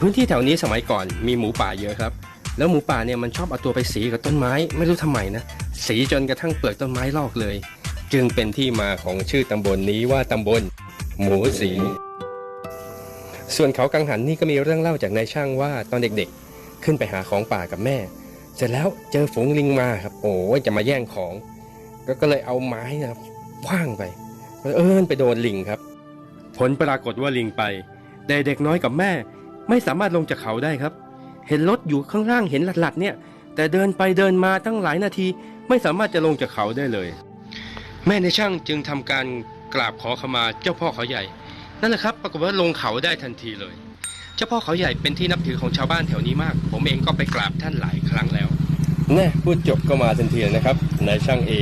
พื้นที่แถวนี้สมัยก่อนมีหมูป่าเยอะครับ แล้วหมูป่าเนี่ยมันชอบเอาตัวไปสีกับต้นไม้ไม่รู้ทำไมนะ สีจนกระทั่งเปลือกต้นไม้ลอกเลย จึงเป็นที่มาของชื่อตำบลนี้ว่าตำบล หมูสี ส่วนเขากังหันนี่ก็มีเรื่องเล่าจากนายช่างว่าตอนเด็กๆ ขึ้นไปหาของป่ากับแม่ เสร็จแล้วเจอฝูงลิงมาครับ โอ้จะมาแย่งของ ก็ก็เลยเอาไม้นะครับคว้างไปเอิญไปโดนลิงครับ ผลปรากฏว่าลิงไปแต่เด็กน้อยกับแม่ ไม่สามารถลงจากเขาได้ครับ เห็นรถอยู่ข้างล่างเห็นหลัดๆเนี่ย แต่เดินไปเดินมาตั้งหลายนาที ไม่สามารถจะลงจากเขาได้เลย แม่ในช่างจึงทำการกราบขอขมาเจ้าพ่อเขาใหญ่ นั่นแหละครับ ปรากฏว่าลงเขาได้ทันทีเลย เจ้าพ่อเขาใหญ่เป็นที่นับถือของชาวบ้านแถวนี้มาก ผมเองก็ไปกราบท่านหลายครั้งแล้วแน่พูดจบก็มาทันทีนะครับนายช่างเอ